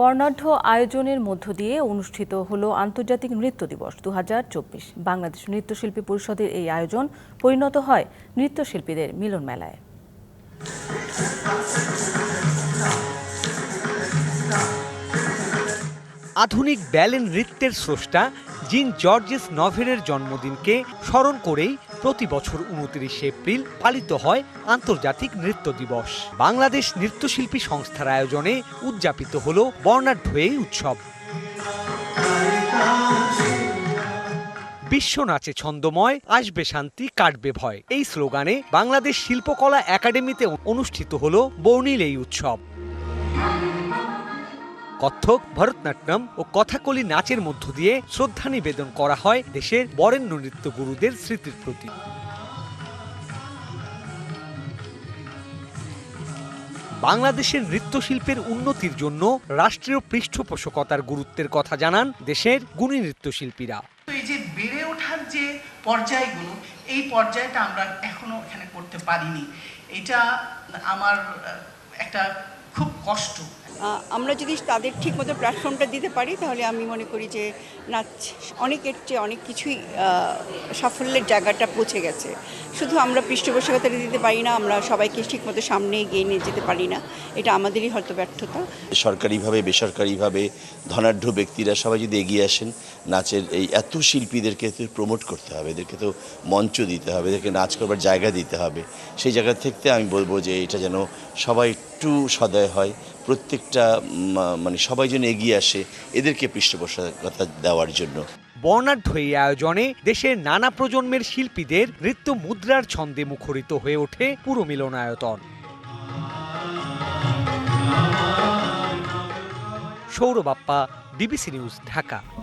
বর্ণাঢ্য আয়োজনের মধ্য দিয়ে অনুষ্ঠিত হলো আন্তর্জাতিক নৃত্য দিবস দু হাজার চব্বিশ। বাংলাদেশ নৃত্যশিল্পী পরিষদের এই আয়োজন পরিণত হয় নৃত্যশিল্পীদের মিলন মেলায়। আধুনিক ব্যালেন নৃত্যের স্রষ্টা জিন জর্জেস নভেরের জন্মদিনকে স্মরণ করেই প্রতি বছর উনত্রিশে এপ্রিল পালিত হয় আন্তর্জাতিক নৃত্য দিবস। বাংলাদেশ নৃত্যশিল্পী সংস্থার আয়োজনে উদযাপিত হল বর্ণাঢ্য এই উৎসব। বিশ্ব নাচে ছন্দময়, আসবে শান্তি, কাটবে ভয়। এই স্লোগানে বাংলাদেশ শিল্পকলা একাডেমিতে অনুষ্ঠিত হল বর্ণিল এই উৎসব। কত্থক ভরতনাট্যম ও কথাকলি নাচের মধ্য দিয়ে শ্রদ্ধা নিবেদন করা হয় দেশের বরেণ্য নৃত্য গুরুদের স্মৃতির প্রতি। বাংলাদেশের নৃত্যশিল্পের উন্নতির জন্য রাষ্ট্রীয় পৃষ্ঠপোষকতার গুরুত্বের কথা জানান দেশের গুণী নৃত্যশিল্পীরা। এই যে বেড়ে ওঠার যে পর্যায়গুলো, এই পর্যায়টা আমরা এখনও এখানে করতে পারিনি। এটা আমার একটা খুব কষ্ট আমরা যদি তাদের ঠিক মতো প্ল্যাটফর্মটা দিতে পারি, তাহলে আমি মনে করি যে নাচ অনেকের চেয়ে অনেক কিছুই সাফল্যের জায়গাটা পৌঁছে গেছে। শুধু আমরা পৃষ্ঠপোষকতাটা দিতে পারি না, আমরা সবাইকে ঠিক মতো সামনে এগিয়ে নিয়ে যেতে পারি না। এটা আমাদেরই হয়তো ব্যর্থতা। সরকারিভাবে, বেসরকারিভাবে ধনাঢ্য ব্যক্তিরা সবাই যদি এগিয়ে আসেন, নাচের এই এত শিল্পীদেরকে তো প্রমোট করতে হবে, এদেরকে তো মঞ্চ দিতে হবে, এদেরকে নাচ করবার জায়গা দিতে হবে। সেই জায়গা থেকে আমি বলব যে এটা যেন সবাই একটু সদয় হয় প্রত্যেকটা মানে সবাই যেন এগিয়ে আসে এদেরকে পৃষ্ঠপোষকতা দেওয়ার জন্য। বর্ণাঢ্য এই আয়োজনে দেশের নানা প্রজন্মের শিল্পীদের নৃত্য মুদ্রার ছন্দে মুখরিত হয়ে ওঠে পুরো মিলনায়তন সৌরবাপ্পা ডিবিসি নিউজ, ঢাকা।